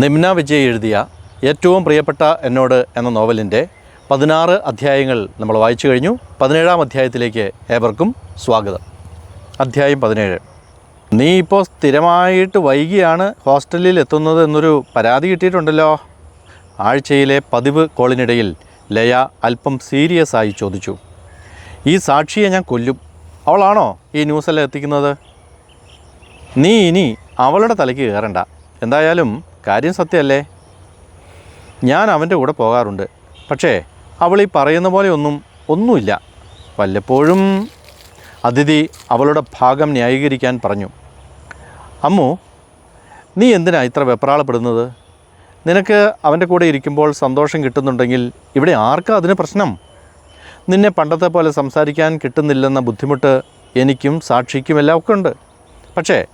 നിമ്ന വിജയ് എഴുതിയ ഏറ്റവും പ്രിയപ്പെട്ട എന്നോട് എന്ന നോവലിന്റെ പതിനാറ് അധ്യായങ്ങൾ നമ്മൾ വായിച്ചു കഴിഞ്ഞു. പതിനേഴാം അധ്യായത്തിലേക്ക് ഏവർക്കും സ്വാഗതം. അധ്യായം പതിനേഴ്. നീ ഇപ്പോൾ സ്ഥിരമായിട്ട് വൈകിയാണ് ഹോസ്റ്റലിൽ എത്തുന്നത് എന്നൊരു പരാതി കിട്ടിയിട്ടുണ്ടല്ലോ. ആഴ്ചയിലെ പതിവ് കോളിനിടയിൽ ലയ അല്പം സീരിയസ് ആയി ചോദിച്ചു. ഈ സാക്ഷിയെ ഞാൻ കൊല്ലും. അവളാണോ ഈ ന്യൂസെല്ലാം എത്തിക്കുന്നത്? നീ ഇനി അവളുടെ തലയ്ക്ക് കയറണ്ട. എന്തായാലും കാര്യം സത്യമല്ലേ? ഞാൻ അവന്റെ കൂടെ പോകാറുണ്ട്. പക്ഷേ അവൾ ഈ പറയുന്ന പോലെ ഒന്നും ഒന്നുമില്ല. വല്ലപ്പോഴും അതിഥി അവളുടെ ഭാഗം ന്യായീകരിക്കാൻ പറഞ്ഞു. അമ്മു നീ എന്തിനാ ഇത്ര വെപ്രാളപ്പെടുന്നത്? നിനക്ക് അവന്റെ കൂടെ ഇരിക്കുമ്പോൾ സന്തോഷം കിട്ടുന്നുണ്ടെങ്കിൽ ഇവിടെ ആർക്കാ അതിന് പ്രശ്നം? നിന്നെ പണ്ടത്തെ പോലെ സംസാരിക്കാൻ കിട്ടുന്നില്ലെന്ന ബുദ്ധിമുട്ട് എനിക്കും സാക്ഷിക്കും എല്ലാം ഒക്കെ ഉണ്ട്. പക്ഷേ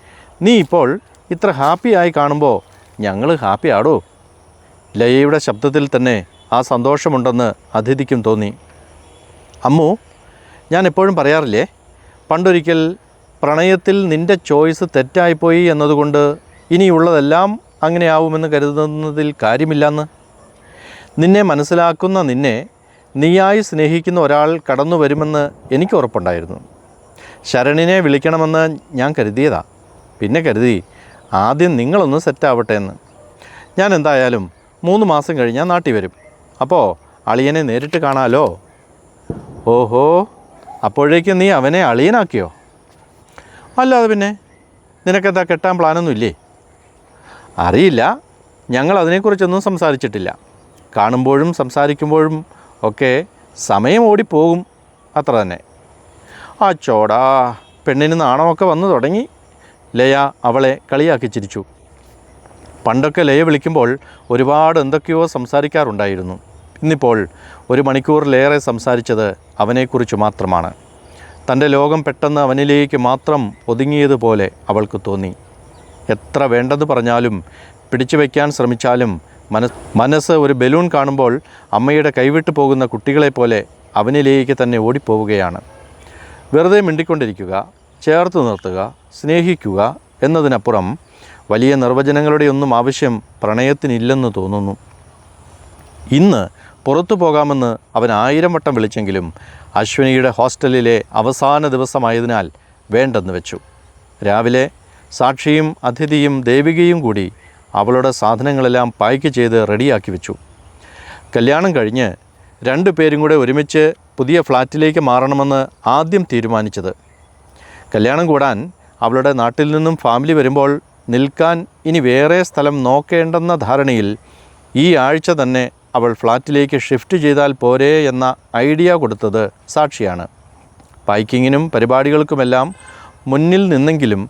നീ ഇപ്പോൾ ഇത്ര ഹാപ്പിയായി കാണുമ്പോൾ ഞങ്ങൾ ഹാപ്പി ആടോ ലയയുടെ ശബ്ദത്തിൽ തന്നെ ആ സന്തോഷമുണ്ടെന്ന് അതിഥിക്കും തോന്നി. അമ്മു ഞാൻ എപ്പോഴും പറയാറില്ലേ പണ്ടൊരിക്കൽ പ്രണയത്തിൽ നിന്റെ ചോയ്സ് തെറ്റായിപ്പോയി എന്നതുകൊണ്ട് ഇനിയുള്ളതെല്ലാം അങ്ങനെയാവുമെന്ന് കരുതുന്നതിൽ കാര്യമില്ലെന്ന്. നിന്നെ മനസ്സിലാക്കുന്ന നിന്നെ നീയായി സ്നേഹിക്കുന്ന ഒരാൾ കടന്നു വരുമെന്ന് എനിക്ക് ഉറപ്പുണ്ടായിരുന്നു. ശരണിനെ വിളിക്കണമെന്ന് ഞാൻ കരുതിയതാ. പിന്നെ കരുതി ആദ്യം നിങ്ങളൊന്ന് സെറ്റാവട്ടെ എന്ന്. ഞാൻ എന്തായാലും മൂന്ന് മാസം കഴിഞ്ഞാൽ നാട്ടിൽ വരും. അപ്പോൾ അളിയനെ നേരിട്ട് കാണാലോ? ഓഹോ അപ്പോഴേക്കും നീ അവനെ അളിയനാക്കിയോ? അല്ലാതെ പിന്നെ നിനക്കെന്താ കെട്ടാൻ പ്ലാനൊന്നുമില്ലേ അറിയില്ല. ഞങ്ങൾ അതിനെക്കുറിച്ചൊന്നും സംസാരിച്ചിട്ടില്ല. കാണുമ്പോഴും സംസാരിക്കുമ്പോഴും ഒക്കെ സമയം ഓടിപ്പോകും. അത്ര തന്നെ. ആ ചോടാ പെണ്ണിന് നാണമൊക്കെ വന്നു തുടങ്ങി. ലയ അവളെ കളിയാക്കി ചിരിച്ചു. പണ്ടൊക്കെ ലയ വിളിക്കുമ്പോൾ ഒരുപാട് എന്തൊക്കെയോ സംസാരിക്കാറുണ്ടായിരുന്നു. ഇന്നിപ്പോൾ ഒരു മണിക്കൂറിലേറെ സംസാരിച്ചത് അവനെക്കുറിച്ച് മാത്രമാണ്. തന്റെ ലോകം പെട്ടെന്ന് അവനിലേക്ക് മാത്രം ഒതുങ്ങിയതുപോലെ അവൾക്ക് തോന്നി. എത്ര വേണ്ടെന്ന് പറഞ്ഞാലും പിടിച്ചു വയ്ക്കാൻ ശ്രമിച്ചാലും മനസ് മനസ്സ് ഒരു ബലൂൺ കാണുമ്പോൾ അമ്മയുടെ കൈവിട്ടു പോകുന്ന കുട്ടികളെപ്പോലെ അവനിലേക്ക് തന്നെ ഓടിപ്പോവുകയാണ്. വെറുതെ മിണ്ടിക്കൊണ്ടിരിക്കുക ചേർത്ത് നിർത്തുക സ്നേഹിക്കുക എന്നതിനപ്പുറം വലിയ നിർവചനങ്ങളുടെയൊന്നും ആവശ്യം പ്രണയത്തിനില്ലെന്ന് തോന്നുന്നു. ഇന്ന് പുറത്തു പോകാമെന്ന് അവൻ ആയിരം വട്ടം വിളിച്ചെങ്കിലും അശ്വിനിയുടെ ഹോസ്റ്റലിലെ അവസാന ദിവസമായതിനാൽ വേണ്ടെന്ന് വെച്ചു. രാവിലെ സാക്ഷിയും അതിഥിയും ദേവികയും കൂടി അവളുടെ സാധനങ്ങളെല്ലാം പായ്ക്ക് ചെയ്ത് റെഡിയാക്കി വെച്ചു. കല്യാണം കഴിഞ്ഞ് രണ്ടു പേരും കൂടെ ഒരുമിച്ച് പുതിയ ഫ്ലാറ്റിലേക്ക് മാറണമെന്ന് ആദ്യം തീരുമാനിച്ചത് കല്യാണം കൂടാൻ അവളുടെ നാട്ടിൽ നിന്നും ഫാമിലി വരുമ്പോൾ നിൽക്കാൻ ഇനി വേറെ സ്ഥലം നോക്കേണ്ടെന്ന ധാരണയിൽ ഈ ആഴ്ച തന്നെ അവൾ ഫ്ലാറ്റിലേക്ക് ഷിഫ്റ്റ് ചെയ്താൽ പോരെ എന്ന ഐഡിയ കൊടുത്തത് സാക്ഷിയാണ്. പൈക്കിങ്ങിനും പരിപാടികൾക്കുമെല്ലാം മുന്നിൽ നിന്നെങ്കിലും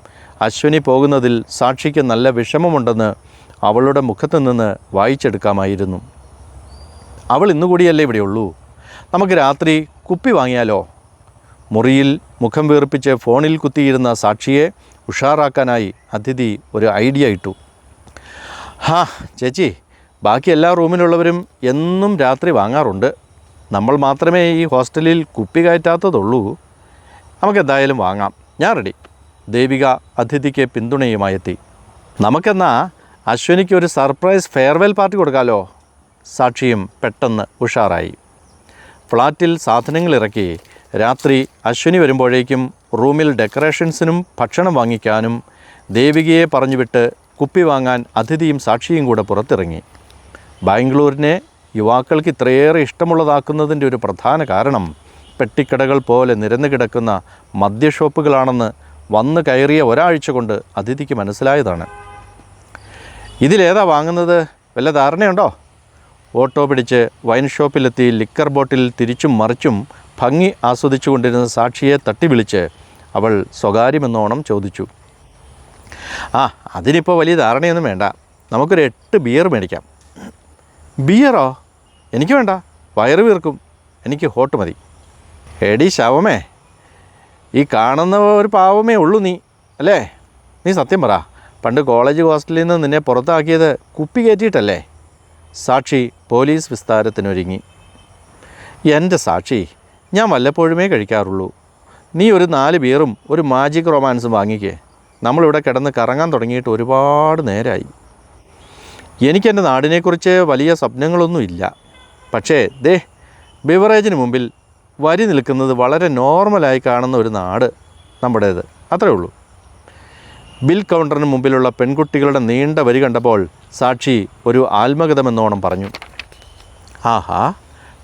അശ്വിനി പോകുന്നതിൽ സാക്ഷിക്ക് നല്ല വിഷമമുണ്ടെന്ന് അവളുടെ മുഖത്ത് നിന്ന് വായിച്ചെടുക്കാമായിരുന്നു. അവൾ ഇന്നുകൂടിയല്ലേ ഇവിടെയുള്ളൂ? നമുക്ക് രാത്രി കുപ്പി വാങ്ങിയാലോ? മുറിയിൽ മുഖം വീർപ്പിച്ച് ഫോണിൽ കുത്തിയിരുന്ന സാക്ഷിയെ ഉഷാറാക്കാനായി അതിഥി ഒരു ഐഡിയ ഇട്ടു. ഹാ ചേച്ചി ബാക്കി എല്ലാ റൂമിലുള്ളവരും എന്നും രാത്രി വാങ്ങാറുണ്ട്. നമ്മൾ മാത്രമേ ഈ ഹോസ്റ്റലിൽ കുപ്പി കയറ്റാത്തതുള്ളൂ. നമുക്കെന്തായാലും വാങ്ങാം. ഞാൻ റെഡി. ദേവിക അതിഥിക്ക് പിന്തുണയുമായി എത്തി. നമുക്കെന്നാ അശ്വനിക്ക് ഒരു സർപ്രൈസ് ഫെയർവെൽ പാർട്ടി കൊടുക്കാലോ? സാക്ഷിയും പെട്ടെന്ന് ഉഷാറായി. ഫ്ലാറ്റിൽ സാധനങ്ങൾ ഇറക്കി രാത്രി അശ്വിനി വരുമ്പോഴേക്കും റൂമിൽ ഡെക്കറേഷൻസിനും ഭക്ഷണം വാങ്ങിക്കാനും ദേവികയെ പറഞ്ഞുവിട്ട് കുപ്പി വാങ്ങാൻ അതിഥിയും സാക്ഷിയും കൂടെ പുറത്തിറങ്ങി. ബാംഗ്ലൂരിനെ യുവാക്കൾക്ക് ഇത്രയേറെ ഇഷ്ടമുള്ളതാക്കുന്നതിന്റെ ഒരു പ്രധാന കാരണം പെട്ടിക്കടകൾ പോലെ നിരന്നു കിടക്കുന്ന മദ്യഷോപ്പുകളാണെന്ന് വന്നു കയറിയ ഒരാഴ്ച കൊണ്ട് അതിഥിക്ക് മനസ്സിലായതാണ്. ഇതിലേതാ വാങ്ങുന്നത്? വല്ല ധാരണയുണ്ടോ? ഓട്ടോ പിടിച്ച് വൈൻ ഷോപ്പിലെത്തി ലിക്കർ ബോട്ടിൽ തിരിച്ചും മറിച്ചും ഭംഗി ആസ്വദിച്ചു കൊണ്ടിരുന്ന സാക്ഷിയെ തട്ടി വിളിച്ച് അവൾ സ്വകാര്യമെന്നോണം ചോദിച്ചു. ആ അതിനിപ്പോൾ വലിയ ധാരണയൊന്നും വേണ്ട. നമുക്കൊരു എട്ട് ബിയർ മേടിക്കാം. ബിയറോ എനിക്ക് വേണ്ട. വയറ് വീർക്കും. എനിക്ക് ഹോട്ട് മതി. എടി ശവമേ. ഈ കാണുന്ന ഒരു പാവമേ ഉള്ളൂ നീ അല്ലേ? നീ സത്യം പറ. പണ്ട് കോളേജ് ഹോസ്റ്റലിൽ നിന്ന് നിന്നെ പുറത്താക്കിയത് കുപ്പി കയറ്റിയിട്ടല്ലേ? സാക്ഷി പോലീസ് വിസ്താരത്തിനൊരുങ്ങി. എന്റെ സാക്ഷി ഞാൻ വല്ലപ്പോഴുമേ കഴിക്കാറുള്ളൂ. നീ ഒരു നാല് ബിയറും ഒരു മാജിക് റൊമാൻസും വാങ്ങിക്കേ. നമ്മളിവിടെ കിടന്ന് കറങ്ങാൻ തുടങ്ങിയിട്ട് ഒരുപാട് നേരമായി എനിക്കെന്റെ നാടിനെക്കുറിച്ച് വലിയ സ്വപ്നങ്ങളൊന്നുമില്ല പക്ഷേ ദേ ബിവറേജിന് മുമ്പിൽ വരി നിൽക്കുന്നത് വളരെ നോർമലായി കാണുന്ന ഒരു നാട് നമ്മുടേത്. അത്രേ ഉള്ളൂ. ബിൽ കൗണ്ടറിന് മുമ്പിലുള്ള പെൺകുട്ടികളുടെ നീണ്ട വരി കണ്ടപ്പോൾ സാക്ഷി ഒരു ആത്മഗതമെന്നോണം പറഞ്ഞു. ആഹാ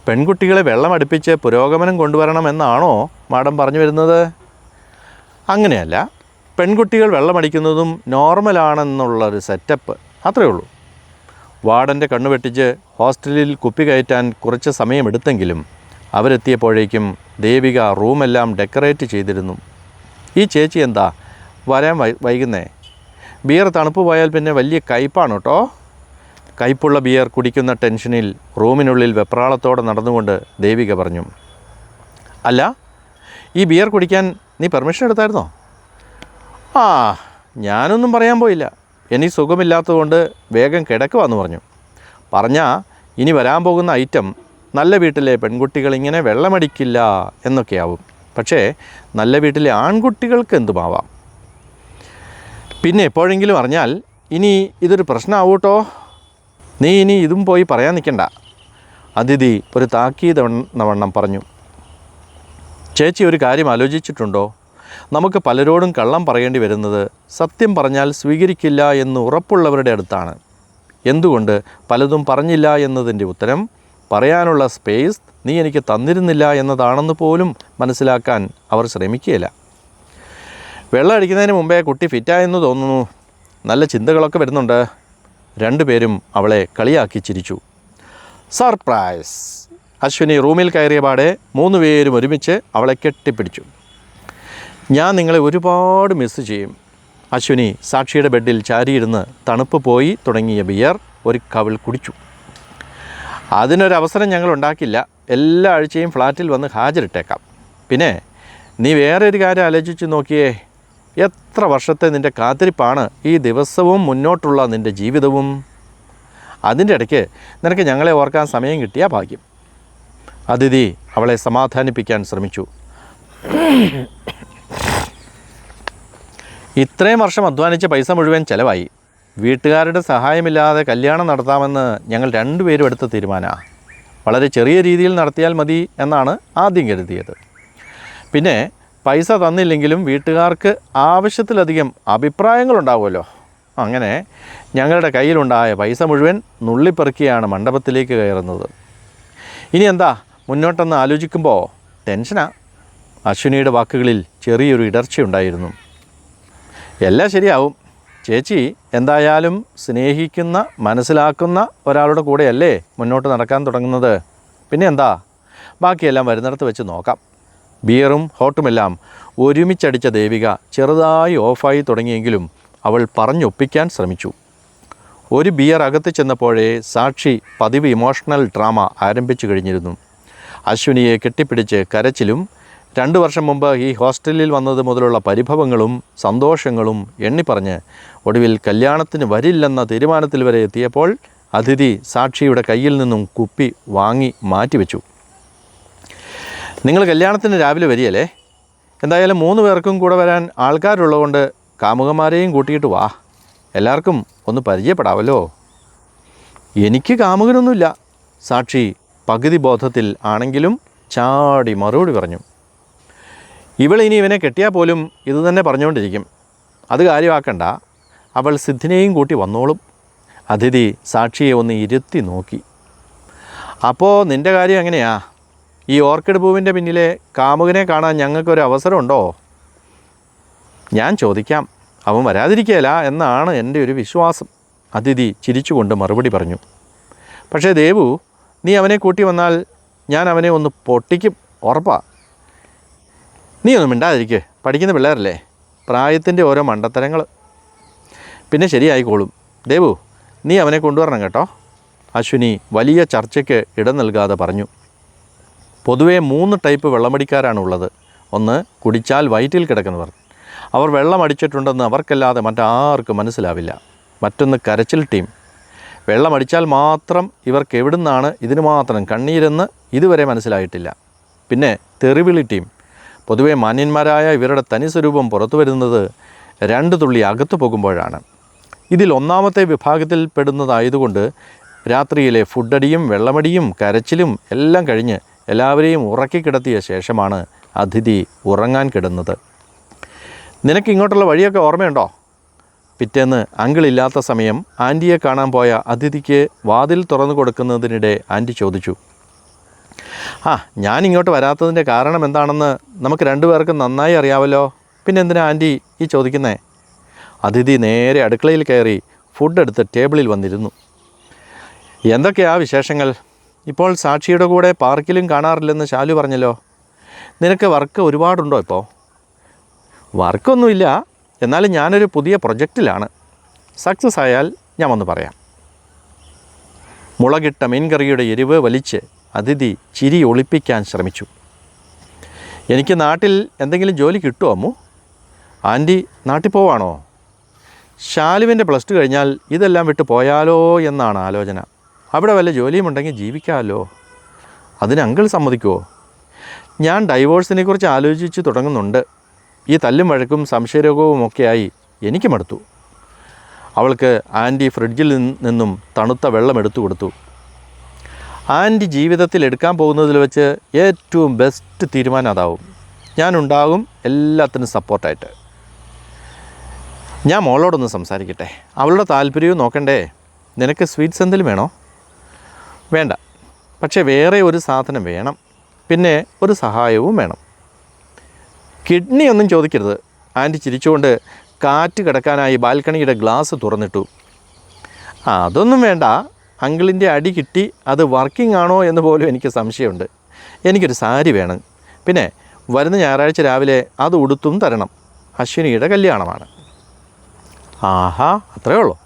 പെൺകുട്ടികളെ വെള്ളം അടുപ്പിച്ച് പുരോഗമനം കൊണ്ടുവരണമെന്നാണോ മാഡം പറഞ്ഞു വരുന്നത്? അങ്ങനെയല്ല. പെൺകുട്ടികൾ വെള്ളമടിക്കുന്നതും നോർമലാണെന്നുള്ളൊരു സെറ്റപ്പ് അത്രയേ ഉള്ളൂ. വാർഡന്റെ കണ്ണു വെട്ടിച്ച് ഹോസ്റ്റലിൽ കുപ്പി കയറ്റാൻ കുറച്ച് സമയമെടുത്തെങ്കിലും അവരെത്തിയപ്പോഴേക്കും ദേവിക റൂമെല്ലാം ഡെക്കറേറ്റ് ചെയ്തിരുന്നു. ഈ ചേച്ചി എന്താ? വരാൻ വൈകുന്നേ. ബിയർ തണുപ്പ് പോയാൽ പിന്നെ വലിയ കയ്പാണ് കേട്ടോ കയ്പുള്ള ബിയർ കുടിക്കുന്ന ടെൻഷനിൽ റൂമിനുള്ളിൽ വെപ്രാളത്തോടെ നടന്നുകൊണ്ട് ദേവിക പറഞ്ഞു അല്ല ഈ ബിയർ കുടിക്കാൻ നീ പെർമിഷൻ എടുത്തായിരുന്നോ? ആ ഞാനൊന്നും പറയാൻ പോയില്ല. എനിക്ക് സുഖമില്ലാത്തതുകൊണ്ട് വേഗം കിടക്കുവാന്ന് പറഞ്ഞു. പറഞ്ഞാൽ ഇനി വരാൻ പോകുന്ന ഐറ്റം നല്ല വീട്ടിലെ പെൺകുട്ടികൾ ഇങ്ങനെ വെള്ളമടിക്കില്ല എന്നൊക്കെയാവും. പക്ഷേ നല്ല വീട്ടിലെ ആൺകുട്ടികൾക്ക് എന്തുമാവാം? പിന്നെ എപ്പോഴെങ്കിലും അറിഞ്ഞാൽ ഇനി ഇതൊരു പ്രശ്നമാവൂട്ടോ? നീ ഇനി ഇതും പോയി പറയാൻ നിൽക്കണ്ട. അതിഥി ഒരു താക്കീത് വണ്ണം പറഞ്ഞു. ചേച്ചി ഒരു കാര്യം ആലോചിച്ചിട്ടുണ്ടോ? നമുക്ക് പലരോടും കള്ളം പറയേണ്ടി വരുന്നത് സത്യം പറഞ്ഞാൽ സ്വീകരിക്കില്ല എന്ന് ഉറപ്പുള്ളവരുടെ അടുത്താണ്. എന്തുകൊണ്ട് പലതും പറഞ്ഞില്ല എന്നതിന്റെ ഉത്തരം പറയാനുള്ള സ്പേസ് നീ എനിക്ക് തന്നിരുന്നില്ല എന്നതാണെന്ന് പോലും മനസ്സിലാക്കാൻ അവർ ശ്രമിക്കുകയില്ല. വെള്ളം അടിക്കുന്നതിന് മുമ്പേ കുട്ടി ഫിറ്റായെന്ന് തോന്നുന്നു. നല്ല ചിന്തകളൊക്കെ വരുന്നുണ്ട്. രണ്ടുപേരും അവളെ കളിയാക്കി ചിരിച്ചു. സർപ്രൈസ് അശ്വിനി റൂമിൽ കയറിയ പാടെ മൂന്ന് പേരും ഒരുമിച്ച് അവളെ കെട്ടിപ്പിടിച്ചു. ഞാൻ നിങ്ങളെ ഒരുപാട് മിസ് ചെയ്യും. അശ്വിനി സാക്ഷിയുടെ ബെഡിൽ ചാരിയിരുന്ന് തണുപ്പ് പോയി തുടങ്ങിയ ബിയർ ഒരു കവിൾ കുടിച്ചു. അതിനൊരവസരം ഞങ്ങൾ ഉണ്ടാക്കില്ല. എല്ലാ ആഴ്ചയും ഫ്ലാറ്റിൽ വന്ന് ഹാജരിട്ടേക്കാം. പിന്നെ നീ വേറെ ഒരു കാര്യം ആലോചിച്ച് നോക്കിയേ. എത്ര വർഷത്തെ നിന്റെ കാത്തിരിപ്പാണ് ഈ ദിവസവും മുന്നോട്ടുള്ള നിന്റെ ജീവിതവും? അതിന്റെ ഇടയ്ക്ക് നിനക്ക് ഞങ്ങളെ ഓർക്കാൻ സമയം കിട്ടിയ ഭാഗ്യം. അതിഥി അവളെ സമാധാനിപ്പിക്കാൻ ശ്രമിച്ചു. ഇത്രയും വർഷം അധ്വാനിച്ച പൈസ മുഴുവൻ ചിലവായി. വീട്ടുകാരുടെ സഹായമില്ലാതെ കല്യാണം നടത്താമെന്ന് ഞങ്ങൾ രണ്ടുപേരും എടുത്ത തീരുമാനമാണ് വളരെ ചെറിയ രീതിയിൽ നടത്തിയാൽ മതി എന്നാണ് ആദ്യം കരുതിയത്. പിന്നെ പൈസ തന്നില്ലെങ്കിലും വീട്ടുകാർക്ക് ആവശ്യത്തിലധികം അഭിപ്രായങ്ങളുണ്ടാവുമല്ലോ. അങ്ങനെ ഞങ്ങളുടെ കയ്യിലുണ്ടായ പൈസ മുഴുവൻ നുള്ളിപ്പെറുക്കിയാണ് മണ്ഡപത്തിലേക്ക് കയറുന്നത്. ഇനി എന്താ മുന്നോട്ടൊന്ന് ആലോചിക്കുമ്പോൾ ടെൻഷനാ. അശ്വിനിയുടെ വാക്കുകളിൽ ചെറിയൊരു ഇടർച്ചയുണ്ടായിരുന്നു എല്ലാം ശരിയാവും. ചേച്ചി എന്തായാലും സ്നേഹിക്കുന്ന മനസ്സിലാക്കുന്ന ഒരാളുടെ കൂടെയല്ലേ മുന്നോട്ട് നടക്കാൻ തുടങ്ങുന്നത്. പിന്നെ എന്താ? ബാക്കിയെല്ലാം വരുന്നിടത്ത് വെച്ച് നോക്കാം. ബിയറും ഹോട്ടുമെല്ലാം ഒരുമിച്ചടിച്ച ദേവിക ചെറുതായി ഓഫായി തുടങ്ങിയെങ്കിലും അവൾ പറഞ്ഞൊപ്പിക്കാൻ ശ്രമിച്ചു. ഒരു ബിയർ അകത്ത് ചെന്നപ്പോഴേ സാക്ഷി പതിവ് ഇമോഷണൽ ഡ്രാമ ആരംഭിച്ചു കഴിഞ്ഞിരുന്നു. അശ്വിനിയെ കെട്ടിപ്പിടിച്ച് കരച്ചിലും രണ്ടു വർഷം മുമ്പ് ഈ ഹോസ്റ്റലിൽ വന്നത് മുതലുള്ള പരിഭവങ്ങളും സന്തോഷങ്ങളും എണ്ണിപ്പറഞ്ഞ് ഒടുവിൽ കല്യാണത്തിന് വരില്ലെന്ന തീരുമാനത്തിൽ വരെ എത്തിയപ്പോൾ അതിഥി സാക്ഷിയുടെ കയ്യിൽ നിന്നും കുപ്പി വാങ്ങി മാറ്റിവെച്ചു. നിങ്ങൾ കല്യാണത്തിന് രാവിലെ വരികയല്ലേ? എന്തായാലും മൂന്ന് പേർക്കും കൂടെ വരാൻ ആൾക്കാരുള്ളതുകൊണ്ട് കാമുകന്മാരെയും കൂട്ടിയിട്ട് വാ. എല്ലാവർക്കും ഒന്ന് പരിചയപ്പെടാമല്ലോ എനിക്ക് കാമുകനൊന്നുമില്ല. സാക്ഷി പകുതി ബോധത്തിൽ ആണെങ്കിലും ചാടി മറുപടി പറഞ്ഞു. ഇവൾ ഇനി ഇവനെ കെട്ടിയാൽ പോലും ഇതുതന്നെ പറഞ്ഞുകൊണ്ടിരിക്കും. അത് കാര്യമാക്കണ്ട. അവൾ സിദ്ധിനെയും കൂട്ടി വന്നോളും. അതിഥി സാക്ഷിയെ ഒന്ന് ഇരുത്തി നോക്കി. അപ്പോൾ നിന്റെ കാര്യം എങ്ങനെയാ? ഈ ഓർക്കിഡ് പൂവിന്റെ പിന്നിലെ കാമുകനെ കാണാൻ ഞങ്ങൾക്കൊരു അവസരമുണ്ടോ? ഞാൻ ചോദിക്കാം. അവൻ വരാതിരിക്കുകയില്ല എന്നാണ് എന്റെ ഒരു വിശ്വാസം. അതിഥി ചിരിച്ചുകൊണ്ട് മറുപടി പറഞ്ഞു. പക്ഷേ ദേവു നീ അവനെ കൂട്ടി വന്നാൽ ഞാൻ അവനെ ഒന്ന് പൊട്ടിക്കും ഉറപ്പാ. നീ ഒന്നും മിണ്ടാതിരിക്കേ. പഠിക്കുന്ന പിള്ളേരല്ലേ? പ്രായത്തിന്റെ ഓരോ മണ്ടത്തരങ്ങൾ. പിന്നെ ശരിയായിക്കോളും. ദേവു നീ അവനെ കൊണ്ടുവരണം കേട്ടോ. അശ്വിനി വലിയ ചർച്ചയ്ക്ക് ഇടം നൽകാതെ പറഞ്ഞു. പൊതുവേ മൂന്ന് ടൈപ്പ് വെള്ളമടിക്കാരാണുള്ളത്. ഒന്ന് കുടിച്ചാൽ വയറ്റിൽ കിടക്കുന്നവർ. അവർ വെള്ളം അടിച്ചിട്ടുണ്ടെന്ന് അവർക്കല്ലാതെ മറ്റാർക്കും മനസ്സിലാവില്ല. മറ്റൊന്ന് കരച്ചിൽ ടീം. വെള്ളം അടിച്ചാൽ മാത്രം ഇവർക്ക് എവിടുന്നാണ് ഇതിന് മാത്രം കണ്ണീരെന്ന് ഇതുവരെ മനസ്സിലായിട്ടില്ല. പിന്നെ തെറിവിളി ടീം. പൊതുവെ മാന്യന്മാരായ ഇവരുടെ തനി സ്വരൂപം പുറത്തു വരുന്നത് രണ്ട് തുള്ളി അകത്തു പോകുമ്പോഴാണ്. ഇതിൽ ഒന്നാമത്തെ വിഭാഗത്തിൽ പെടുന്നതായതുകൊണ്ട് രാത്രിയിലെ ഫുഡടിയും വെള്ളമടിയും കരച്ചിലും എല്ലാം കഴിഞ്ഞ് എല്ലാവരെയും ഉറക്കി കിടത്തിയ ശേഷമാണ് അതിഥി ഉറങ്ങാൻ കിടന്നത്. നിനക്ക് ഇങ്ങോട്ടുള്ള വഴിയൊക്കെ ഓർമ്മയുണ്ടോ? പിറ്റേന്ന് അങ്കിളില്ലാത്ത സമയം ആന്റിയെ കാണാൻ പോയ അതിഥിക്ക് വാതിൽ തുറന്നു കൊടുക്കുന്നതിനിടെ ആന്റി ചോദിച്ചു ആ ഞാൻ ഇങ്ങോട്ട് വരാത്തതിന്റെ കാരണം എന്താണെന്ന് നമുക്ക് രണ്ടുപേർക്കും നന്നായി അറിയാമല്ലോ പിന്നെ എന്തിനാ ആന്റി ഈ ചോദിക്കുന്നേ? അതിഥി നേരെ അടുക്കളയിൽ കയറി ഫുഡ് എടുത്ത് ടേബിളിൽ വന്നിരുന്നു. എന്തൊക്കെയാ വിശേഷങ്ങൾ? ഇപ്പോൾ സാക്ഷിയുടെ കൂടെ പാർക്കിലും കാണാറില്ലെന്ന് ശാലു പറഞ്ഞല്ലോ. നിനക്ക് വർക്ക് ഒരുപാടുണ്ടോ ഇപ്പോൾ? വർക്കൊന്നുമില്ല. എന്നാലും ഞാനൊരു പുതിയ പ്രൊജക്റ്റിലാണ്. സക്സസ് ആയാൽ ഞാൻ വന്ന് പറയാം. മുളകിട്ട മീൻകറിയുടെ എരിവ് വലിച്ച് അതിഥി ചിരി ഒളിപ്പിക്കാൻ ശ്രമിച്ചു. എനിക്ക് നാട്ടിൽ എന്തെങ്കിലും ജോലി കിട്ടുമോ അമ്മു? ആന്റി നാട്ടിൽ പോവാണോ? ശാലുവിന്റെ പ്ലസ് ടു കഴിഞ്ഞാൽ ഇതെല്ലാം വിട്ട് പോയാലോ എന്നാണ് ആലോചന. അവിടെ വല്ല ജോലിയും ഉണ്ടെങ്കിൽ ജീവിക്കാമല്ലോ. അതിന് അങ്കിൾ സമ്മതിക്കുമോ ഞാൻ ഡൈവോഴ്സിനെ കുറിച്ച് ആലോചിച്ച് തുടങ്ങുന്നുണ്ട്. ഈ തല്ലും വഴക്കും സംശയരോഗവും ഒക്കെയായി എനിക്ക് മടുത്തു. അവൾക്ക് ആന്റി ഫ്രിഡ്ജിൽ നിന്ന് നിന്നും തണുത്ത വെള്ളം എടുത്തു കൊടുത്തു. ആന്റി ജീവിതത്തിൽ എടുക്കാൻ പോകുന്നതിൽ വെച്ച് ഏറ്റവും ബെസ്റ്റ് തീരുമാനം അതാവും. ഞാനുണ്ടാകും എല്ലാത്തിനും സപ്പോർട്ടായിട്ട് ഞാൻ മോളോടൊന്ന് സംസാരിക്കട്ടെ. അവളുടെ താല്പര്യവും നോക്കണ്ടേ? നിനക്ക് സ്വീറ്റ്സ് എന്തെങ്കിലും വേണോ? വേണ്ട. പക്ഷേ വേറെ ഒരു സാധനം വേണം. പിന്നെ ഒരു സഹായവും വേണം. കിഡ്നി ഒന്നും ചോദിക്കരുത്. ആന്റി ചിരിച്ചുകൊണ്ട് കാറ്റ് കിടക്കാനായി ബാൽക്കണിയുടെ ഗ്ലാസ് തുറന്നിട്ടു. അതൊന്നും വേണ്ട. അങ്കിളിന്റെ അടി കിട്ടി. അത് വർക്കിംഗ് ആണോ എന്ന് പോലും എനിക്ക് സംശയമുണ്ട്. എനിക്കൊരു സാരി വേണം. പിന്നെ വരുന്ന ഞായറാഴ്ച രാവിലെ അത് ഉടുത്തും തരണം. അശ്വിനിയുടെ കല്യാണമാണ്. ആഹാ അത്രയേ ഉള്ളൂ.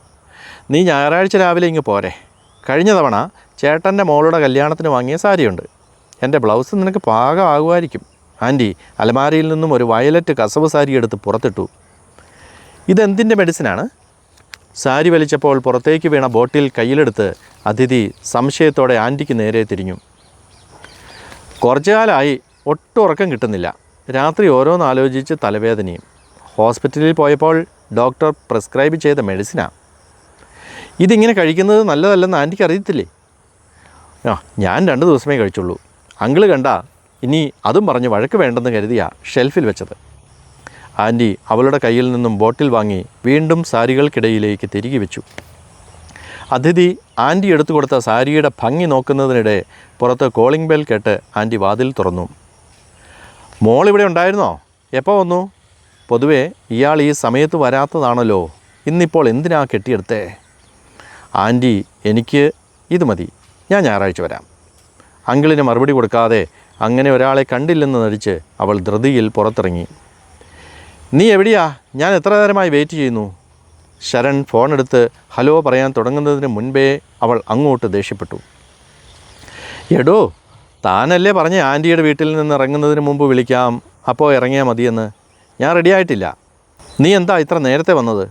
നീ ഞായറാഴ്ച രാവിലെ ഇങ്ങ് പോരെ. കഴിഞ്ഞ തവണ ചേട്ടന്റെ മോളുടെ കല്യാണത്തിന് വാങ്ങിയ സാരിയുണ്ട്. എന്റെ ബ്ലൗസ് നിനക്ക് പാകമാകുമായിരിക്കും ആന്റി അലമാരയിൽ നിന്നും ഒരു വയലറ്റ് കസവ് സാരി എടുത്ത് പുറത്തിട്ടു. ഇതെന്തിന്റെ മെഡിസിനാണ്? സാരി വലിച്ചപ്പോൾ പുറത്തേക്ക് വീണ ബോട്ടിൽ കയ്യിലെടുത്ത് അതിഥി സംശയത്തോടെ ആന്റിക്ക് നേരെ തിരിഞ്ഞു. കുറച്ചു കാലമായി ഒട്ടും ഉറക്കം കിട്ടുന്നില്ല. രാത്രി ഓരോന്ന് ആലോചിച്ച് തലവേദനയും. ഹോസ്പിറ്റലിൽ പോയപ്പോൾ ഡോക്ടർ പ്രിസ്ക്രൈബ് ചെയ്ത മെഡിസിനാണ് ഇതിങ്ങനെ കഴിക്കുന്നത് നല്ലതല്ലെന്ന് ആന്റിക്ക് അറിയത്തില്ലേ? ആ ഞാൻ രണ്ട് ദിവസമേ കഴിച്ചുള്ളൂ. അങ്കിൾ കണ്ട ഇനി അതും പറഞ്ഞ് വഴക്ക് വേണ്ടെന്ന് കരുതിയാ ഷെൽഫിൽ വെച്ചത്. ആന്റി അവളുടെ കയ്യിൽ നിന്നും ബോട്ടിൽ വാങ്ങി വീണ്ടും സാരികൾക്കിടയിലേക്ക് തിരികെ വെച്ചു. അതിഥി ആന്റി എടുത്തു കൊടുത്ത സാരിയുടെ ഭംഗി നോക്കുന്നതിനിടെ പുറത്ത് കോളിംഗ് ബെൽ കേട്ട് ആന്റി വാതിൽ തുറന്നു. മോൾ ഇവിടെ ഉണ്ടായിരുന്നോ? എപ്പോൾ വന്നു? പൊതുവേ ഇയാൾ ഈ സമയത്ത് വരാത്തതാണല്ലോ. ഇന്നിപ്പോൾ എന്തിനാ കെട്ടിയെടുത്തേ? ആന്റി എനിക്ക് ഇത് മതി. ഞാൻ ഞായറാഴ്ച വരാം. അങ്കിളിന് മറുപടി കൊടുക്കാതെ അങ്ങനെ ഒരാളെ കണ്ടില്ലെന്ന് നടിച്ച് അവൾ ധൃതിയിൽ പുറത്തിറങ്ങി. നീ എവിടെയാ? ഞാൻ എത്ര നേരമായി വെയിറ്റ് ചെയ്യുന്നു? ശരൺ ഫോണെടുത്ത് ഹലോ പറയാൻ തുടങ്ങുന്നതിന് മുൻപേ അവൾ അങ്ങോട്ട് ദേഷ്യപ്പെട്ടു. എടോ താനല്ലേ പറഞ്ഞ ആന്റിയുടെ വീട്ടിൽ നിന്ന് ഇറങ്ങുന്നതിന് മുമ്പ് വിളിക്കാം? അപ്പോൾ ഇറങ്ങിയാൽ മതിയെന്ന്. ഞാൻ റെഡിയായിട്ടില്ല നീ എന്താ ഇത്ര നേരത്തെ വന്നത്?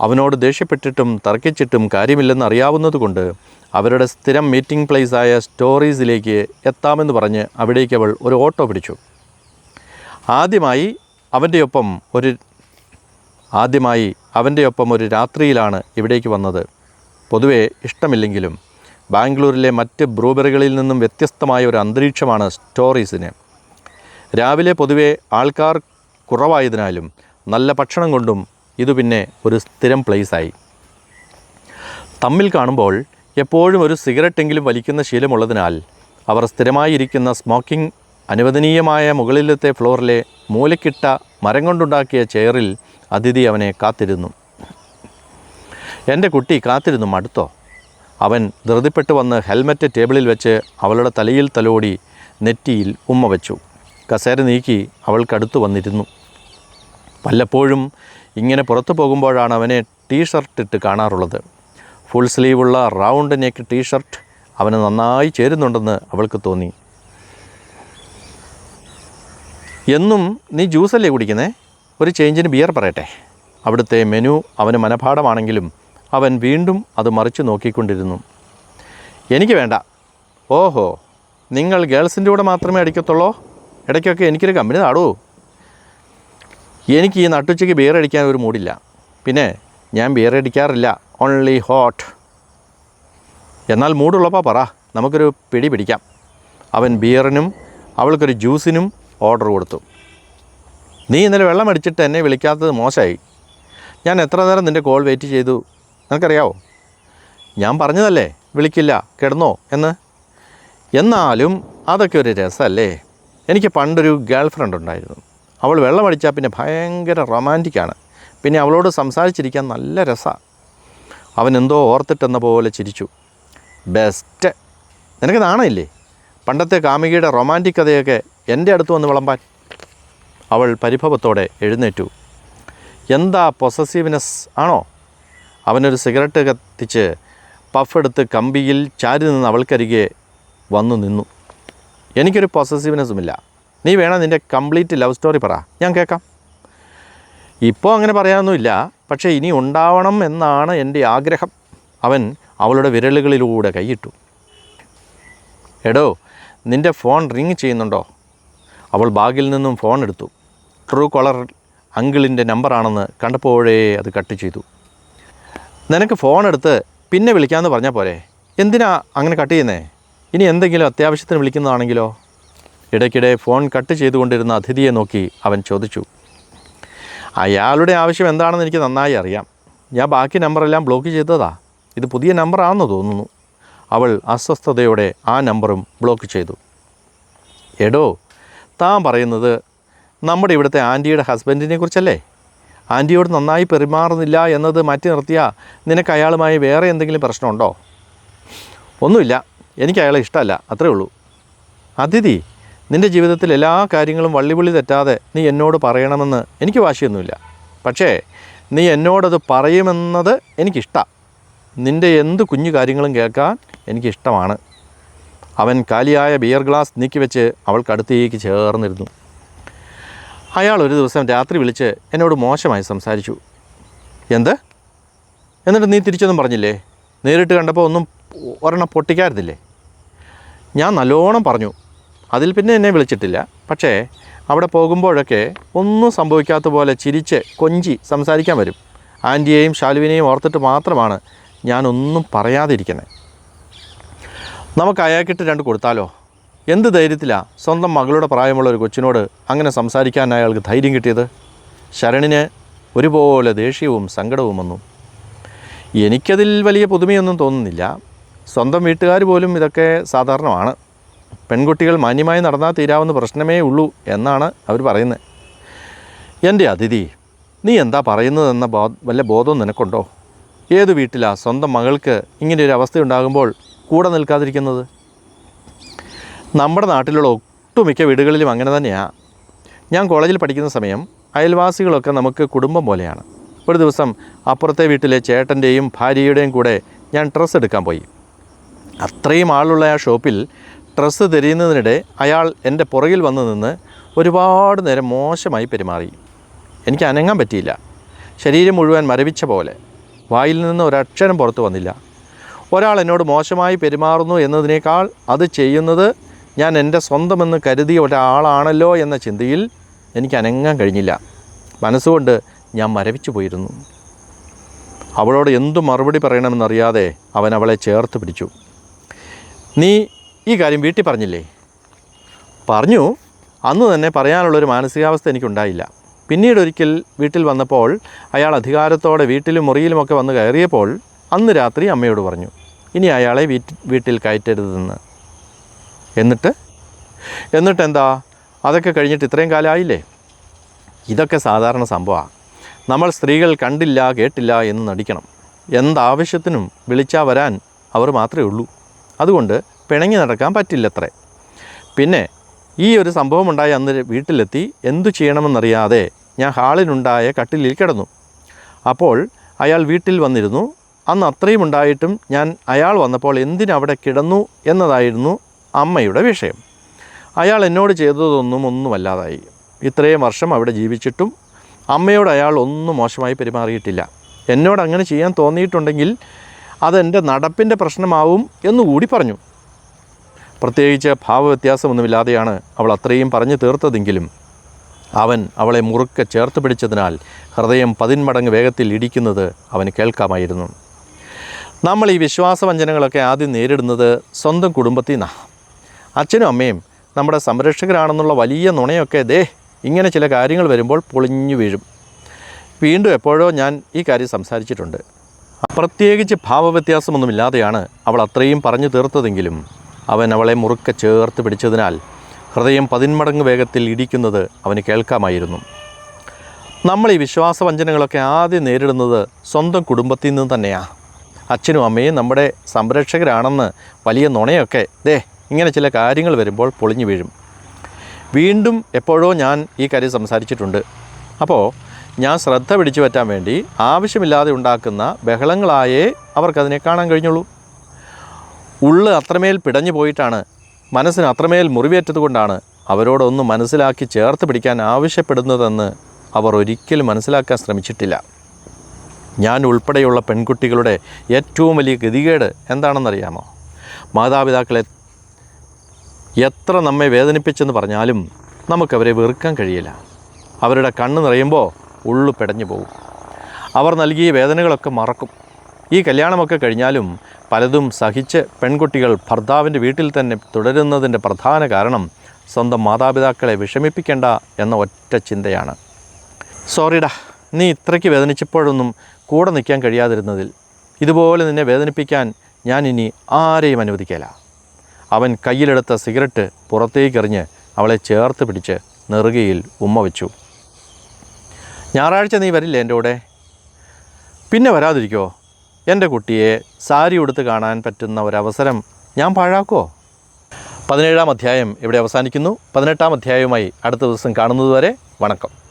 അവനോട് ദേഷ്യപ്പെട്ടിട്ടും തർക്കിച്ചിട്ടും കാര്യമില്ലെന്ന് അറിയാവുന്നതുകൊണ്ട് അവരുടെ സ്ഥിരം മീറ്റിംഗ് പ്ലേസായ സ്റ്റോറീസിലേക്ക് എത്താമെന്ന് പറഞ്ഞ് അവിടേക്ക് അവൾ ഒരു ഓട്ടോ പിടിച്ചു. ആദ്യമായി അവന്റെ ഒപ്പം ഒരു ആദ്യമായി അവന്റെ ഒപ്പം ഒരു രാത്രിയിലാണ് ഇവിടേക്ക് വന്നത്. പൊതുവേ ഇഷ്ടമില്ലെങ്കിലും ബാംഗ്ലൂരിലെ മറ്റ് ബ്രൂബറികളിൽ നിന്നും വ്യത്യസ്തമായ ഒരു അന്തരീക്ഷമാണ് സ്റ്റോറീസിന് രാവിലെ പൊതുവെ ആൾക്കാർ കുറവായതിനാലും നല്ല ഭക്ഷണം കൊണ്ടും ഇത് പിന്നെ ഒരു സ്ഥിരം പ്ലേസായി തമ്മിൽ കാണുമ്പോൾ എപ്പോഴും ഒരു സിഗരറ്റെങ്കിലും വലിക്കുന്ന ശീലമുള്ളതിനാൽ അവർ സ്ഥിരമായിരിക്കുന്ന സ്മോക്കിംഗ് അനുവദനീയമായ മുകളിലത്തെ ഫ്ലോറിലെ മൂലക്കിട്ട മരം കൊണ്ടുണ്ടാക്കിയ ചെയറിൽ അതിഥി അവനെ കാത്തിരുന്നു. എന്റെ കുട്ടി കാത്തിരുന്നു മടുത്തോ? അവൻ ധൃതിപ്പെട്ട് വന്ന് ഹെൽമറ്റ് ടേബിളിൽ വെച്ച് അവളുടെ തലയിൽ തലോടി നെറ്റിയിൽ ഉമ്മ വെച്ചു. കസേര നീക്കി അവൾക്കടുത്ത് വന്നിരുന്നു. വല്ലപ്പോഴും ഇങ്ങനെ പുറത്തു പോകുമ്പോഴാണ് അവനെ ടീ ഷർട്ടിട്ട് കാണാറുള്ളത്. ഫുൾ സ്ലീവുള്ള റൗണ്ട് നെക്ക് ടീഷർട്ട് അവന് നന്നായി ചേരുന്നുണ്ടെന്ന് അവൾക്ക് തോന്നി. എന്നും നീ ജ്യൂസല്ലേ കുടിക്കുന്നേ? ഒരു ചേഞ്ചിന് ബിയർ പറയട്ടെ. അവിടുത്തെ മെനു അവന് മനഃപാഠമാണെങ്കിലും അവൻ വീണ്ടും അത് മറിച്ച് നോക്കിക്കൊണ്ടിരുന്നു. എനിക്ക് വേണ്ട. ഓഹോ നിങ്ങൾ ഗേൾസിന്റെ കൂടെ മാത്രമേ അടിക്കത്തുള്ളോ? ഇടയ്ക്കൊക്കെ എനിക്കൊരു കമ്പനി നാടൂ. എനിക്ക് ഈ നട്ടുച്ചയ്ക്ക് ബിയർ അടിക്കാൻ ഒരു മൂടില്ല. പിന്നെ ഞാൻ ബിയർ അടിക്കാറില്ല. ഓൺലി ഹോട്ട് എന്നാൽ മൂടുള്ളപ്പോൾ പറ. നമുക്കൊരു പിടി പിടിക്കാം. അവൻ ബിയറിനും അവൾക്കൊരു ജ്യൂസിനും ഓർഡർ കൊടുത്തു. നീ ഇന്നലെ വെള്ളം അടിച്ചിട്ട് എന്നെ വിളിക്കാത്തത് മോശമായി. ഞാൻ എത്ര നേരം നിന്റെ കോൾ വെയിറ്റ് ചെയ്തു? നിനക്കറിയാവോ? ഞാൻ പറഞ്ഞതല്ലേ? വിളിക്കില്ല കിടന്നോ എന്ന്. എന്നാലും അതൊക്കെ ഒരു രസമല്ലേ എനിക്ക് പണ്ടൊരു ഗേൾ ഫ്രണ്ട് ഉണ്ടായിരുന്നു. അവൾ വെള്ളം അടിച്ചാൽ പിന്നെ ഭയങ്കര റൊമാന്റിക്കാണ് പിന്നെ അവളോട് സംസാരിച്ചിരിക്കാൻ നല്ല രസമാണ് അവൻ എന്തോ ഓർത്തിട്ടെന്ന പോലെ ചിരിച്ചു. ബെസ്റ്റ് നിനക്ക് നാണമില്ലേ? പണ്ടത്തെ കാമുകിയുടെ റൊമാന്റിക് കഥയൊക്കെ എന്റെ അടുത്ത് വന്ന് വിളമ്പാൻ. അവൾ പരിഭവത്തോടെ എഴുന്നേറ്റു. എന്താ പൊസസീവ്നെസ് ആണോ? അവനൊരു സിഗരറ്റ് കത്തിച്ച് പഫ് എടുത്ത് കമ്പിയിൽ ചാരി നിന്ന് അവൾക്കരികെ വന്നു നിന്നു. എനിക്കൊരു പൊസസീവ്നെസ്സുമില്ല നീ വേണം നിന്റെ കംപ്ലീറ്റ് ലവ് സ്റ്റോറി പറ. ഞാൻ കേൾക്കാം. ഇപ്പോൾ അങ്ങനെ പറയാനൊന്നുമില്ല. പക്ഷേ ഇനി ഉണ്ടാവണം എന്നാണ് എന്റെ ആഗ്രഹം. അവൻ അവളുടെ വിരലുകളിലൂടെ കൈയിട്ടു. എടോ നിന്റെ ഫോൺ റിങ് ചെയ്യുന്നുണ്ടോ? അവൾ ബാഗിൽ നിന്നും ഫോൺ എടുത്തു. ട്രൂ കോളർ അങ്കിളിന്റെ നമ്പറാണെന്ന് കണ്ടപ്പോഴേ അത് കട്ട് ചെയ്തു. നിനക്ക് ഫോൺ എടുത്ത് പിന്നെ വിളിക്കാമെന്ന് പറഞ്ഞാൽ പോരെ? എന്തിനാ അങ്ങനെ കട്ട് ചെയ്യുന്നേ? ഇനി എന്തെങ്കിലും അത്യാവശ്യത്തിന് വിളിക്കുന്നതാണെങ്കിലോ? ഇടയ്ക്കിടെ ഫോൺ കട്ട് ചെയ്തുകൊണ്ടിരുന്ന അതിഥിയെ നോക്കി അവൻ ചോദിച്ചു. അയാളുടെ ആവശ്യം എന്താണെന്ന് എനിക്ക് നന്നായി അറിയാം. ഞാൻ ബാക്കി നമ്പറെല്ലാം ബ്ലോക്ക് ചെയ്തതാ. ഇത് പുതിയ നമ്പറാണെന്ന് തോന്നുന്നു. അവൾ അസ്വസ്ഥതയോടെ ആ നമ്പറും ബ്ലോക്ക് ചെയ്തു. എടോ താൻ പറയുന്നത് നമ്മുടെ ഇവിടുത്തെ ആന്റിയുടെ ഹസ്ബൻഡിനെ കുറിച്ചല്ലേ? ആന്റിയോട് നന്നായി പെരുമാറുന്നില്ല എന്നത് മാറ്റി നിർത്തിയാൽ നിനക്ക് അയാളുമായി വേറെ എന്തെങ്കിലും പ്രശ്നമുണ്ടോ? ഒന്നുമില്ല. എനിക്ക് അയാളെ ഇഷ്ടമല്ല. അത്രേ ഉള്ളൂ. അതിഥി നിന്റെ ജീവിതത്തിൽ എല്ലാ കാര്യങ്ങളും വള്ളിപുള്ളി തെറ്റാതെ നീ എന്നോട് പറയണമെന്ന് എനിക്ക് വാശിയൊന്നുമില്ല. പക്ഷേ നീ എന്നോടത് പറയുമെന്നത് എനിക്കിഷ്ടമാണ് നിന്റെ എന്ത് കുഞ്ഞു കാര്യങ്ങളും കേൾക്കാൻ എനിക്കിഷ്ടമാണ്. അവൻ കാലിയായ ബിയർ ഗ്ലാസ് നീക്കി നീക്കിവെച്ച് അവൾക്കടുത്തേക്ക് ചേർന്നിരുന്നു. അയാൾ ഒരു ദിവസം രാത്രി വിളിച്ച് എന്നോട് മോശമായി സംസാരിച്ചു. എന്ത്? എന്നിട്ട് നീ തിരിച്ചൊന്നും പറഞ്ഞില്ലേ? നേരിട്ട് കണ്ടപ്പോൾ ഒന്നും ഒരെണ്ണം പൊട്ടിക്കായിരുന്നില്ലേ ഞാൻ നല്ലോണം പറഞ്ഞു. അതിൽ പിന്നെ എന്നെ വിളിച്ചിട്ടില്ല. പക്ഷേ അവിടെ പോകുമ്പോഴൊക്കെ ഒന്നും സംഭവിക്കാത്ത പോലെ ചിരിച്ച് കൊഞ്ചി സംസാരിക്കാൻ വരും. ആന്റിയെയും ശാലുവിനെയും ഓർത്തിട്ട് മാത്രമാണ് ഞാനൊന്നും പറയാതിരിക്കുന്നത് നമുക്ക് അയാൾക്കിട്ട് രണ്ട് കൊടുത്താലോ? എന്ത് ധൈര്യത്തിലാണ് സ്വന്തം മകളുടെ പ്രായമുള്ള ഒരു കൊച്ചിനോട് അങ്ങനെ സംസാരിക്കാൻ അയാൾക്ക് ധൈര്യം കിട്ടിയത്? ശരണിന് ഒരുപോലെ ദേഷ്യവും സങ്കടവും വന്നു. എനിക്കതിൽ വലിയ പുതുമയൊന്നും തോന്നുന്നില്ല. സ്വന്തം വീട്ടുകാർ പോലും ഇതൊക്കെ സാധാരണമാണ്. പെൺകുട്ടികൾ മാന്യമായി നടന്നാൽ തീരാവുന്ന പ്രശ്നമേ ഉള്ളൂ എന്നാണ് അവർ പറയുന്നത്. എന്റെ അതിഥി നീ എന്താ പറയുന്നതെന്ന ബോ വല്ല ബോധം നിനക്കുണ്ടോ? ഏത് വീട്ടിലാണ് സ്വന്തം മകൾക്ക് അവസ്ഥ ഉണ്ടാകുമ്പോൾ കൂടെ നിൽക്കാതിരിക്കുന്നത്? നമ്മുടെ നാട്ടിലുള്ള ഒട്ടുമിക്ക വീടുകളിലും അങ്ങനെ തന്നെയാണ് ഞാൻ കോളേജിൽ പഠിക്കുന്ന സമയം അയൽവാസികളൊക്കെ നമുക്ക് കുടുംബം പോലെയാണ്. ഒരു ദിവസം അപ്പുറത്തെ വീട്ടിലെ ചേട്ടന്റെയും ഭാര്യയുടെയും കൂടെ ഞാൻ ഡ്രസ്സ് എടുക്കാൻ പോയി. അത്രയും ആളുള്ള ആ ഷോപ്പിൽ ഡ്രസ്സ് തിരിയുന്നതിനിടെ അയാൾ എന്റെ പുറകിൽ വന്നു നിന്ന് ഒരുപാട് നേരം മോശമായി പെരുമാറി. എനിക്ക് അനങ്ങാൻ പറ്റിയില്ല. ശരീരം മുഴുവൻ മരവിച്ച പോലെ. വായിൽ നിന്ന് ഒരക്ഷരം പുറത്തു വന്നില്ല. ഒരാൾ എന്നോട് മോശമായി പെരുമാറുന്നു എന്നതിനേക്കാൾ അത് ചെയ്യുന്നത് ഞാൻ എന്റെ സ്വന്തമെന്ന് കരുതിയ ഒരാളാണല്ലോ എന്ന ചിന്തയിൽ എനിക്ക് അനങ്ങാൻ കഴിഞ്ഞില്ല. മനസ്സുകൊണ്ട് ഞാൻ മരവിച്ചു പോയിരുന്നു. അവളോട് എന്തു മറുപടി പറയണമെന്നറിയാതെ അവൻ അവളെ ചേർത്ത് പിടിച്ചു. നീ ഈ കാര്യം വീട്ടിൽ പറഞ്ഞില്ലേ? പറഞ്ഞു. അന്ന് തന്നെ പറയാനുള്ളൊരു മാനസികാവസ്ഥ എനിക്കുണ്ടായില്ല. പിന്നീട് ഒരിക്കൽ വീട്ടിൽ വന്നപ്പോൾ അയാൾ അധികാരത്തോടെ വീട്ടിലും മുറിയിലുമൊക്കെ വന്ന് കയറിയപ്പോൾ അന്ന് രാത്രി അമ്മയോട് പറഞ്ഞു ഇനി അയാളെ വീട്ടിൽ കയറ്റരുതെന്ന്. എന്നിട്ട്? എന്നിട്ട് എന്താ അതൊക്കെ കഴിഞ്ഞിട്ട് ഇത്രയും കാലമായില്ലേ? ഇതൊക്കെ സാധാരണ സംഭവമാണ് നമ്മൾ സ്ത്രീകൾ കണ്ടില്ല കേട്ടില്ല എന്ന് നടിക്കണം. എന്താവശ്യത്തിനും വിളിച്ചാൽ വരാൻ അവർ മാത്രമേ ഉള്ളൂ. അതുകൊണ്ട് പിണങ്ങി നടക്കാൻ പറ്റില്ലത്രേ. പിന്നെ ഈ ഒരു സംഭവം ഉണ്ടായ അന്ന് വീട്ടിലെത്തി എന്തു ചെയ്യണമെന്നറിയാതെ ഞാൻ ഹാളിനുണ്ടായ കട്ടിലിൽ കിടന്നു. അപ്പോൾ അയാൾ വീട്ടിൽ വന്നിരുന്നു. അന്ന് അത്രയും ഉണ്ടായിട്ടും ഞാൻ അയാൾ വന്നപ്പോൾ എന്തിനവിടെ കിടന്നു എന്നതായിരുന്നു അമ്മയുടെ വിഷയം. അയാൾ എന്നോട് ചെയ്തതൊന്നും ഒന്നുമല്ലാതായി. ഇത്രയും വർഷം അവിടെ ജീവിച്ചിട്ടും അമ്മയോട് അയാൾ ഒന്നും മോശമായി പെരുമാറിയിട്ടില്ല. എന്നോട് അങ്ങനെ ചെയ്യാൻ തോന്നിയിട്ടുണ്ടെങ്കിൽ അതെന്റെ നടപ്പിന്റെ പ്രശ്നമാവും എന്നുകൂടി പറഞ്ഞു. പ്രത്യേകിച്ച് ഭാവവ്യത്യാസമൊന്നുമില്ലാതെയാണ് അവൾ അത്രയും പറഞ്ഞു തീർത്തതെങ്കിലും അവൻ അവളെ മുറുക്കെ ചേർത്ത് പിടിച്ചതിനാൽ ഹൃദയം പതിന്മടങ്ങ് വേഗത്തിൽ ഇടിക്കുന്നത് അവന് കേൾക്കാമായിരുന്നു. നമ്മൾ ഈ വിശ്വാസവഞ്ചനങ്ങളൊക്കെ ആദ്യം നേരിടുന്നത് സ്വന്തം കുടുംബത്തിൽ നിന്നാണ് അച്ഛനും അമ്മയും നമ്മുടെ സംരക്ഷകരാണെന്നുള്ള വലിയ നുണയൊക്കെ ദേ ഇങ്ങനെ ചില കാര്യങ്ങൾ വരുമ്പോൾ പൊളിഞ്ഞു വീഴും. വീണ്ടും എപ്പോഴോ ഞാൻ ഈ കാര്യം സംസാരിച്ചിട്ടുണ്ട്. പ്രത്യേകിച്ച് ഭാവവ്യത്യാസമൊന്നുമില്ലാതെയാണ് അവൾ അത്രയും പറഞ്ഞു തീർത്തതെങ്കിലും അവൻ അവളെ മുറുക്കെ ചേർത്ത് പിടിച്ചതിനാൽ ഹൃദയം പതിന്മടങ്ങ് വേഗത്തിൽ ഇടിക്കുന്നത് അവന് കേൾക്കാമായിരുന്നു. നമ്മൾ ഈ വിശ്വാസവഞ്ചനകളൊക്കെ ആദ്യം നേരിടുന്നത് സ്വന്തം കുടുംബത്തിൽ നിന്ന് തന്നെയാണ് അച്ഛനും അമ്മയും നമ്മുടെ സംരക്ഷകരാണെന്ന് വലിയ നുണയൊക്കെ ദേ ഇങ്ങനെ ചില കാര്യങ്ങൾ വരുമ്പോൾ പൊളിഞ്ഞു വീഴും. വീണ്ടും എപ്പോഴോ ഞാൻ ഈ കാര്യം സംസാരിച്ചിട്ടുണ്ട്. അപ്പോൾ ഞാൻ ശ്രദ്ധ പിടിച്ചു പറ്റാൻ വേണ്ടി ആവശ്യമില്ലാതെ ഉണ്ടാക്കുന്ന ബഹളങ്ങളായേ അവർക്കതിനെ കാണാൻ കഴിഞ്ഞുള്ളൂ. ഉള്ള് അത്രമേൽ പിടഞ്ഞു പോയിട്ടാണ്. മനസ്സിന് അത്രമേൽ മുറിവേറ്റതുകൊണ്ടാണ് അവരോടൊന്ന് മനസ്സിലാക്കി ചേർത്ത് പിടിക്കാൻ ആവശ്യപ്പെടുന്നതെന്ന് അവർ ഒരിക്കലും മനസ്സിലാക്കാൻ ശ്രമിച്ചിട്ടില്ല. ഞാൻ ഉൾപ്പെടെയുള്ള പെൺകുട്ടികളുടെ ഏറ്റവും വലിയ ഗതികേട് എന്താണെന്നറിയാമോ? മാതാപിതാക്കളെ എത്ര നമ്മെ വേദനിപ്പിച്ചെന്ന് പറഞ്ഞാലും നമുക്കവരെ വെറുക്കാൻ കഴിയില്ല. അവരുടെ കണ്ണ് നിറയുമ്പോൾ ഉള്ളു പിടഞ്ഞു പോകും അവർ നൽകിയ വേദനകളൊക്കെ മറക്കും. ഈ കല്യാണമൊക്കെ കഴിഞ്ഞാലും പലതും സഹിച്ച് പെൺകുട്ടികൾ ഭർത്താവിന്റെ വീട്ടിൽ തന്നെ തുടരുന്നതിന്റെ പ്രധാന കാരണം സ്വന്തം മാതാപിതാക്കളെ വിഷമിപ്പിക്കേണ്ട എന്ന ഒറ്റ ചിന്തയാണ്. സോറിടാ നീ ഇത്രയ്ക്ക് വേദനിച്ചപ്പോഴൊന്നും കൂടെ നിൽക്കാൻ കഴിയാതിരുന്നതിൽ. ഇതുപോലെ നിന്നെ വേദനിപ്പിക്കാൻ ഞാൻ ഇനി ആരെയും അനുവദിക്കില്ല അവൻ കയ്യിലെടുത്ത സിഗരറ്റ് പുറത്തേക്കെറിഞ്ഞ് അവളെ ചേർത്ത് പിടിച്ച് നെറുകയിൽ ഉമ്മ വെച്ചു. ഞായറാഴ്ച നീ വരില്ലേ എന്റെ കൂടെ? പിന്നെ വരാതിരിക്കോ? എന്റെ കുട്ടിയെ സാരി ഉടുത്ത് കാണാൻ പറ്റുന്ന ഒരവസരം ഞാൻ പാഴാക്കുമോ പതിനേഴാം അധ്യായം ഇവിടെ അവസാനിക്കുന്നു. പതിനെട്ടാം അധ്യായവുമായി അടുത്ത ദിവസം കാണുന്നതുവരെ വണക്കം.